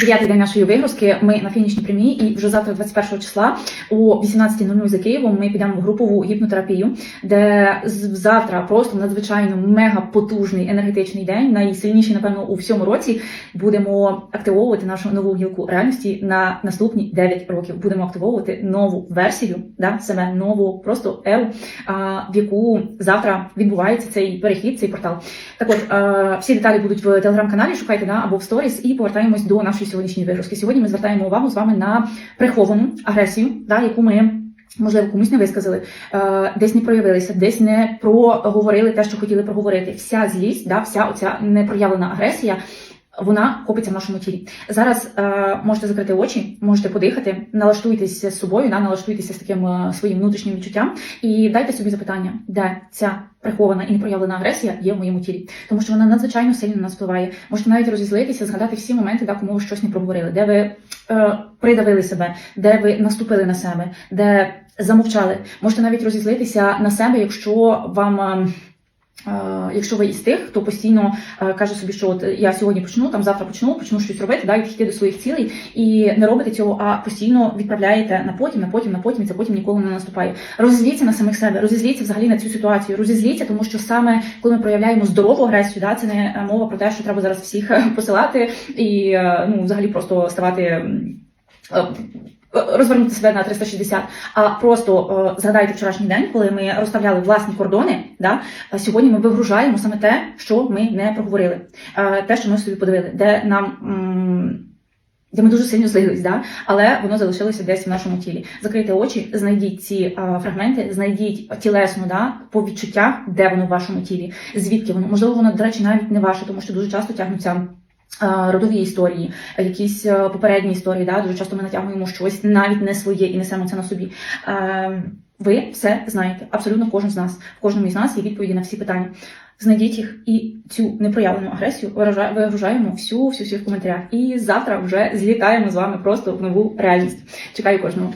Дев'ятий день нашої вигрузки. Ми на фінішній прямій, і вже завтра, 21 числа, о 18.00 за Києвом, ми підемо в групову гіпнотерапію, де завтра просто надзвичайно мега потужний енергетичний день, найсильніший, напевно, у всьому році. Будемо активовувати нашу нову гілку реальності на наступні 9 років. Будемо активовувати нову версію, да, себе нову просто еру, в яку завтра відбувається цей перехід, цей портал. Так от, всі деталі будуть в телеграм-каналі, шукайте да, або в сторіс, і повертаємось до нашої сьогоднішньої вигрузки. Сьогодні ми звертаємо увагу з вами на приховану агресію, да, яку ми. Можливо, комусь не висказали, е, десь не проявилися, десь не проговорили те, що хотіли проговорити. Вся злість, да, вся оця непроявлена агресія, вона копиться в нашому тілі. Зараз е, можете закрити очі, можете подихати, налаштуйтеся з собою, да, налаштуйтеся з таким е, своїм внутрішнім відчуттям і дайте собі запитання, де ця прихована і непроявлена агресія є в моєму тілі, тому що вона надзвичайно сильно на нас впливає. Можете навіть розізлитися, згадати всі моменти, да, кому ви щось не проговорили, де ви е, придавили себе, де ви наступили на себе, де замовчали. Можете навіть розізлитися на себе, якщо вам. е, Якщо ви із тих, хто постійно е, каже собі, що от я сьогодні почну, там завтра почну, почну щось робити, да, йти до своїх цілей, і не робите цього, а постійно відправляєте на потім, на потім, на потім, і це потім ніколи не наступає. Розізліться на самих себе, розізліться взагалі на цю ситуацію, розізліться, тому що саме коли ми проявляємо здорову агресію, да, це не е, мова про те, що треба зараз всіх е, посилати і е, ну, взагалі просто ставати. Розвернути себе на 360, а просто е, згадайте вчорашній день, коли ми розставляли власні кордони. Да? Сьогодні ми вигружаємо саме те, що ми не проговорили, е, те, що ми собі подивили, де нам. де ми дуже сильно злились, да? але воно залишилося десь в нашому тілі. Закрийте очі, знайдіть ці е, фрагменти, знайдіть тілесно да, по відчуттях, де воно в вашому тілі, звідки воно. Можливо, воно, до речі, навіть не ваше, тому що дуже часто тягнуться. Е, Родові історії, якісь е, попередні історії, да? дуже часто ми натягуємо щось навіть не своє і несемо це на собі. Е, Ви все знаєте, абсолютно кожен з нас. В кожному із нас є відповіді на всі питання. Знайдіть їх і цю непроявлену агресію вигружаємо всю всю всю в коментарях. І завтра вже злітаємо з вами просто в нову реальність. Чекаю кожного.